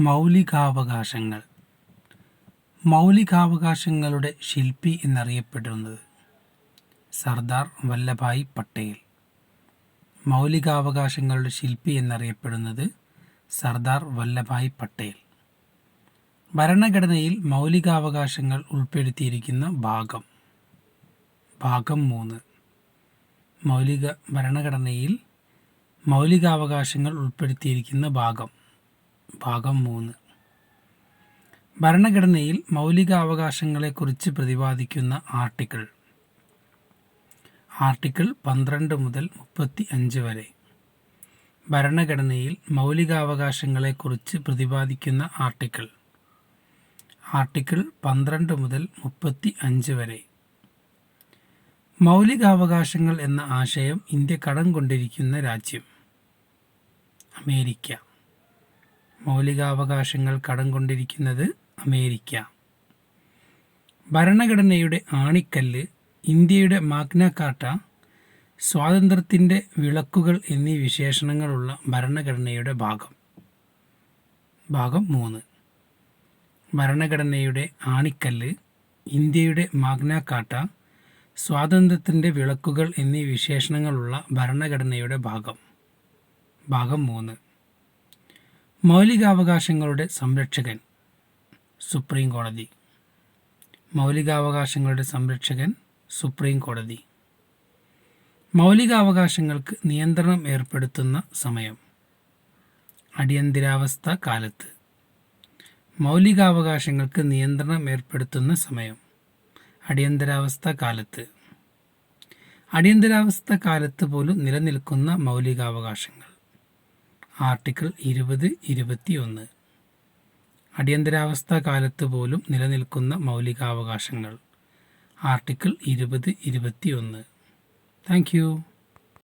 മൗലികാവകാശങ്ങൾ. മൗലികാവകാശങ്ങളുടെ ശില്പി എന്നറിയപ്പെടുന്നത് സർദാർ വല്ലഭായ് പട്ടേൽ. മൗലികാവകാശങ്ങളുടെ ശില്പി എന്നറിയപ്പെടുന്നത് സർദാർ വല്ലഭായ് പട്ടേൽ. ഭരണഘടനയിൽ മൗലികാവകാശങ്ങൾ ഉൾപ്പെടുത്തിയിരിക്കുന്ന ഭാഗം. ഭാഗം മൂന്ന്. മൗലിക ഭരണഘടനയിൽ മൗലികാവകാശങ്ങൾ ഉൾപ്പെടുത്തിയിരിക്കുന്ന ഭാഗം. ഭാഗം മൂന്ന്. ഭരണഘടനയിൽ മൗലികാവകാശങ്ങളെക്കുറിച്ച് പ്രതിപാദിക്കുന്ന ആർട്ടിക്കിൾ. ആർട്ടിക്കിൾ പന്ത്രണ്ട് മുതൽ മുപ്പത്തി അഞ്ച് വരെ. ഭരണഘടനയിൽ മൗലികാവകാശങ്ങളെക്കുറിച്ച് പ്രതിപാദിക്കുന്ന ആർട്ടിക്കിൾ. ആർട്ടിക്കിൾ പന്ത്രണ്ട് മുതൽ മുപ്പത്തി അഞ്ച് വരെ. മൗലികാവകാശങ്ങൾ എന്ന ആശയം ഇന്ത്യ കടം കൊണ്ടിരിക്കുന്ന രാജ്യം. അമേരിക്ക. മൗലികാവകാശങ്ങൾ കടം കൊണ്ടിരിക്കുന്നത് അമേരിക്ക. ഭരണഘടനയുടെ ആണിക്കല്ല് ഇന്ത്യയുടെ മാഗ്ന കാർട്ട സ്വാതന്ത്ര്യത്തിന്റെ വിളക്കുകൾ എന്നീ വിശേഷണങ്ങളുള്ള ഭരണഘടനയുടെ ഭാഗം. ഭാഗം മൂന്ന്. ഭരണഘടനയുടെ ആണിക്കല്ല് ഇന്ത്യയുടെ മാഗ്ന കാർട്ട സ്വാതന്ത്ര്യത്തിന്റെ വിളക്കുകൾ എന്നീ വിശേഷണങ്ങളുള്ള ഭരണഘടനയുടെ ഭാഗം. ഭാഗം മൂന്ന്. മൗലികാവകാശങ്ങളുടെ സംരക്ഷകൻ സുപ്രീം കോടതി. മൗലികാവകാശങ്ങളുടെ സംരക്ഷകൻ സുപ്രീം കോടതി. മൗലികാവകാശങ്ങൾക്ക് നിയന്ത്രണം ഏർപ്പെടുത്തുന്ന സമയം. അടിയന്തരാവസ്ഥ കാലത്ത്. മൗലികാവകാശങ്ങൾക്ക് നിയന്ത്രണം ഏർപ്പെടുത്തുന്ന സമയം. അടിയന്തരാവസ്ഥ കാലത്ത്. അടിയന്തരാവസ്ഥ കാലത്ത് പോലും നിലനിൽക്കുന്ന മൗലികാവകാശങ്ങൾ. ആർട്ടിക്കിൾ ഇരുപത് ഇരുപത്തിയൊന്ന്. അടിയന്തരാവസ്ഥ കാലത്ത് പോലും നിലനിൽക്കുന്ന മൗലികാവകാശങ്ങൾ. ആർട്ടിക്കിൾ ഇരുപത് ഇരുപത്തിയൊന്ന്. Thank you.